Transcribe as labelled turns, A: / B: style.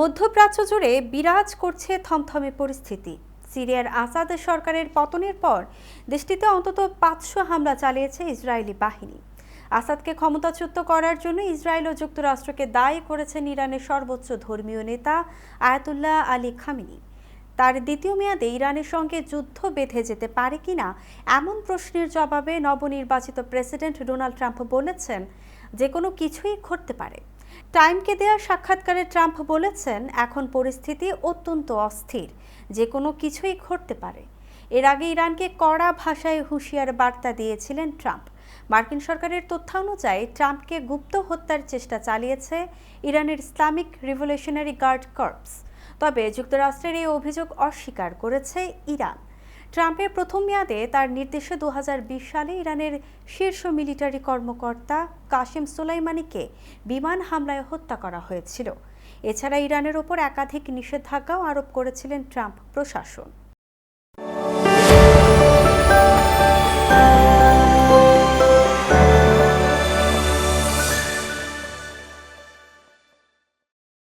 A: মধ্যপ্রাচ্য জুড়ে বিরাজ করছে থমথমে পরিস্থিতি। সিরিয়ার আসাদ সরকারের পতনের পর দেশটিতে অন্তত পাঁচশো হামলা চালিয়েছে ইসরায়েলি বাহিনী। আসাদকে ক্ষমতাচ্যুত করার জন্য ইসরায়েল ও যুক্তরাষ্ট্রকে দায়ী করেছেন ইরানের সর্বোচ্চ ধর্মীয় নেতা আয়াতুল্লাহ আলী খামিনি। তার দ্বিতীয় মেয়াদে ইরানের সঙ্গে যুদ্ধ বেঁধে যেতে পারে কিনা এমন প্রশ্নের জবাবে নবনির্বাচিত প্রেসিডেন্ট ডোনাল্ড ট্রাম্প বলেছেন, যে কোনো কিছুই ঘটতে পারে। টাইমকে দেয়া সাক্ষাৎকারে ট্রাম্প বলেছেন, এখন পরিস্থিতি অত্যন্ত অস্থির, যে কোনো কিছুই ঘটতে পারে। এর আগে ইরানকে কড়া ভাষায় হুঁশিয়ার বার্তা দিয়েছিলেন ট্রাম্প। মার্কিন সরকারের তথ্য অনুযায়ী ট্রাম্পকে গুপ্ত হত্যার চেষ্টা চালিয়েছে ইরানের ইসলামিক রিভলিউশনারি গার্ড কর্পস। তবে যুক্তরাষ্ট্রের এই অভিযোগ অস্বীকার করেছে ইরান। ট্রাম্পের প্রথম মেয়াদে তার নির্দেশে দু হাজার বিশ সালে ইরানের শীর্ষ মিলিটারি কর্মকর্তা কাশেম সোলাইমানিকে বিমান হামলায় হত্যা করা হয়েছিল। এছাড়া ইরানের ওপর একাধিক নিষেধাজ্ঞাও আরোপ করেছিলেন ট্রাম্প প্রশাসন।